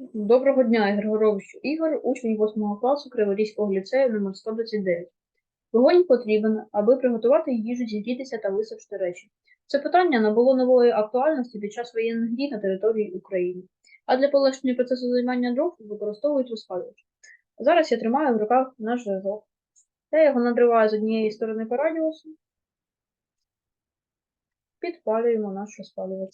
Доброго дня, Ігор Горович. Ігор, учень 8 класу Криворізького ліцею номер 129. Вогонь потрібен, аби приготувати їжу, зігрітися та висушити речі. Це питання набуло нової актуальності під час воєнних дій на території України. А для полегшення процесу займання дров використовують розпалювач. Зараз я тримаю в руках наш зв'язок. Я його надриваю з однієї сторони по радіусу. Підпалюємо наш розпалювач.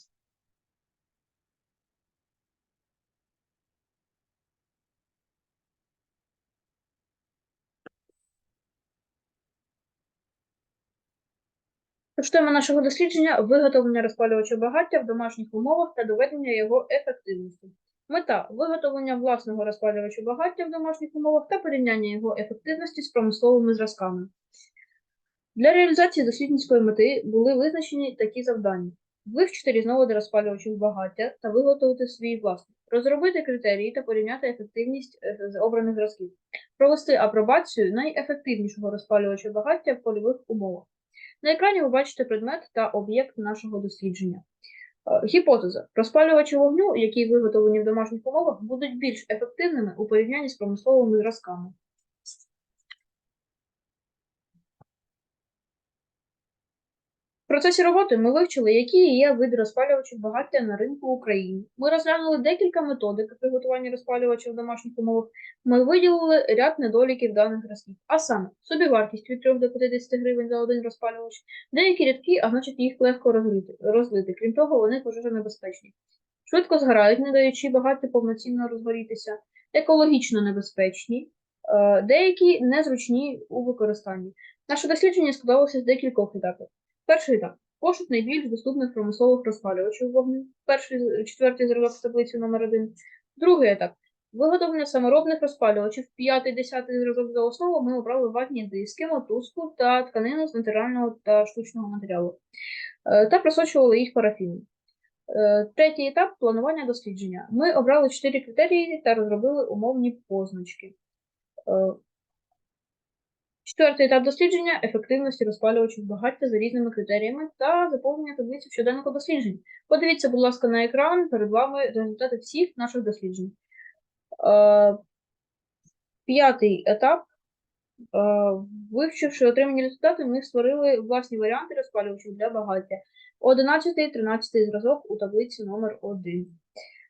Тож тема нашого дослідження виготовлення розпалювача багаття в домашніх умовах та доведення його ефективності. Мета виготовлення власного розпалювача багаття в домашніх умовах та порівняння його ефективності з промисловими зразками. Для реалізації дослідницької мети були визначені такі завдання: вивчити різновиди розпалювачів багаття та виготовити свій власний, розробити критерії та порівняти ефективність е, обраних зразків, провести апробацію найефективнішого розпалювача багаття в польових умовах. На екрані ви бачите предмет та об'єкт нашого дослідження. Е, Гіпотеза. Розпалювачі вогню, які виготовлені в домашніх умовах, будуть більш ефективними у порівнянні з промисловими зразками. В процесі роботи ми вивчили, які є види розпалювачів багаття на ринку України. Ми розглянули декілька методик приготування розпалювачів в домашніх умовах. Ми виділили ряд недоліків даних зразків, а саме собівартість від 3 до 50 гривень за один розпалювач, деякі рідкі, а значить їх легко розлити, розлити. Крім того, вони пожежонебезпечні. Швидко згорають, не даючи багаття повноцінно розгорітися, екологічно небезпечні, е, деякі незручні у використанні. Наше дослідження складалося з декількох етапів. Перший етап. Пошук найбільш доступних промислових розпалювачів вогню. Перший, четвертий зразок таблиці номер 1 Другий етап. Виготовлення саморобних розпалювачів. П'ятий, десятий зразок за основу ми обрали ватні диски, мотузку та тканину з натурального та штучного матеріалу. Е, Та просочували їх парафіном. Е, Третій етап планування дослідження. Ми обрали чотири критерії та розробили умовні позначки. Четвертий етап дослідження ефективності розпалювачів багаття за різними критеріями та заповнення таблиці в щоденнику досліджень. Подивіться, будь ласка, на екран перед вами результати всіх наших досліджень. Е, П'ятий етап. Е, Вивчивши отримані результати, ми створили власні варіанти розпалювачів для багаття. Одинадцятий, тринадцятий зразок у таблиці номер 1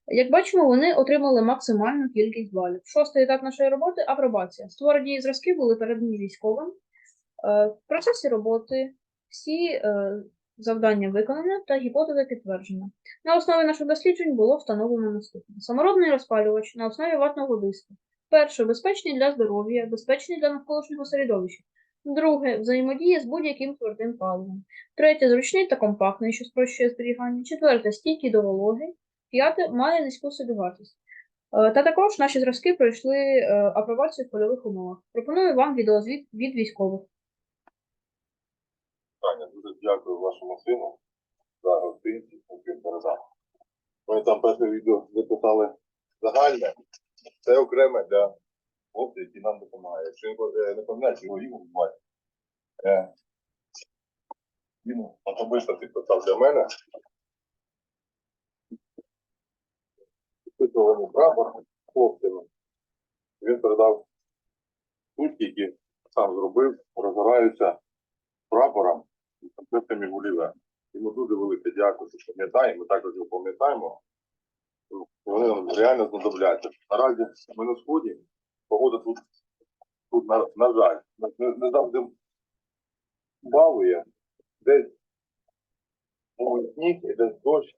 як бачимо, вони отримали максимальну кількість балів. Шостий етап нашої роботи апробація. Створені зразки були передані військовим. Е, В процесі роботи всі е, завдання виконано та гіпотеза підтверджена. На основі наших досліджень було встановлено наступне: саморобний розпалювач на основі ватного диску. Перше безпечний для здоров'я, безпечний для навколишнього середовища. Друге взаємодія з будь-яким твердим паливом. Третє зручний та компактний, що спрощує зберігання. Четверте стійкий до вологи. П'яте має низьку собівартість. Е, Та також наші зразки пройшли е, апробацію в польових умовах. Пропоную вам відеозвіт від військових. Таня, дуже дякую вашому сину за гостинці, яким передав. Ми там перше відео записали загальне, це окреме для хлопців, які нам допомагають. Якщо не е, не пам'ятаєш, його звати. Е, Він особисто підписав для мене. Підписуваний прапор хлопцями. Він передав штучки, які сам зробив, розгораються прапором і концертами Гулівера. Йому дуже велике дякую, що пам'ятаємо, ми також його пам'ятаємо. Вони нам реально знадобляться. Наразі ми на сході, погода тут, тут на, на жаль, не, не завжди балує, десь сніг, і десь дощ.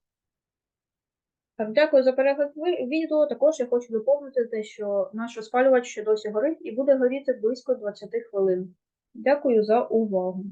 Так, дякую за перегляд відео. Також я хочу доповнити те, що наш розпалювач ще досі горить і буде горіти близько 20 хвилин. Дякую за увагу.